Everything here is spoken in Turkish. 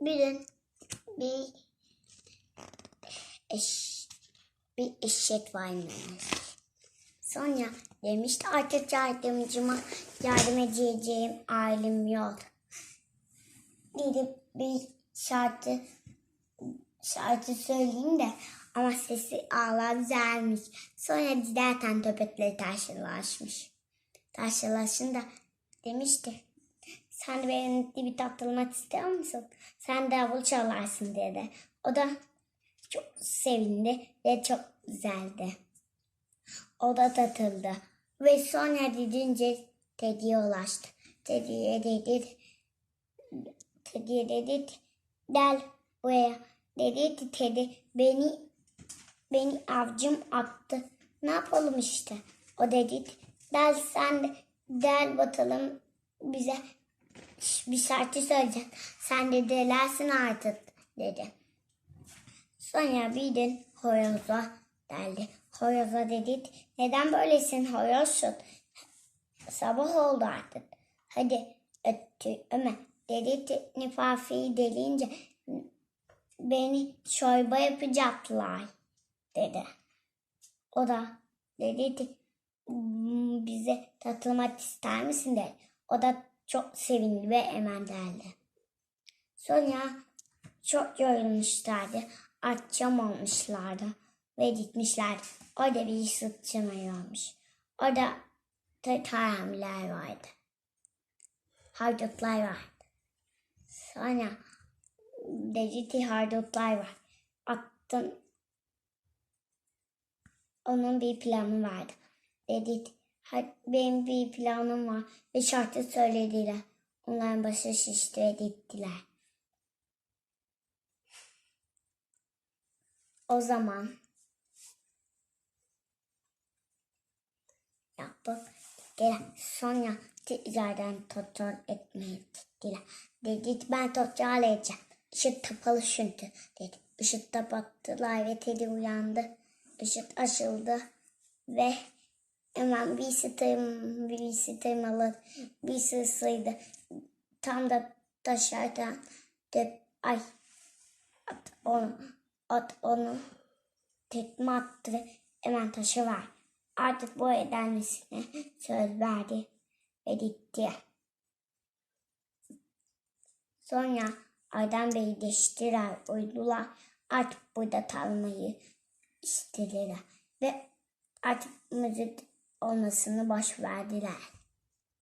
bir bir eş, bir eşek varmış. Sonra demişti artık yardımcıma yardım edeceğim ailem yok. Dedi bir şartı şarkı söyleyeyim de ama sesi ağlar güzelmiş. Sonra giderken töpetleri taşlaşmış. Taşlaşınca demişti. Sen de benimle bir tatılmak istiyor musun? Sen davul çalarsın dedi. O da çok sevindi ve çok güzeldi. O da tatıldı. Ve sonra gidince Teddy'ye ulaştı. Teddy'ye dedi, Teddy'ye dedi, gel buraya. Dedi Teddy, beni, beni avcım attı. Ne yapalım işte? O dedi, gel sen de, gel bakalım bize bir şarkı söyleyecek. Sen de delersin artık dedi. Sonra bir gün horoza geldi. Horoza dedi neden böylesin horozsun? Sabah oldu artık. Hadi öttü öme. Dedi Nifafi'yi deleyince beni çorba yapacaklar dedi. O da dedi "Hmm, bize tatılmak ister misin dedi. O da çok sevindi ve hemen geldi. Sonra çok yorulmuşlardı. Akşam olmuşlardı ve gitmişler. Orada bir süt çanağı varmış. Orada tarhamler vardı. Hardutlar vardı. Sonra dedi hardutlar var. Attın onun bir planı vardı. Dedi "Ha- benim bir planım var ve şarkı söylediler. Onların başı şişti ve gittiler. O zaman yapıp gelen sonra tekrardan total etmeye gittiler. Dedi ben total edeceğim. Işık kapalı çünkü dedi. Işık kapattılar ve Teddy uyandı. Işık açıldı ve hemen bir sıtım, bir sıtım alır, bir sısıydı. Tam da taşarken de ay at onu, at onu tekme attı ve hemen taşı var. Artık bu edenmesine söz verdi ve gitti. Sonra Aydan Bey'i deştiler, uydular. Artık burada kalmayı istediler. Ve artık müzik olmasını boş verdiler.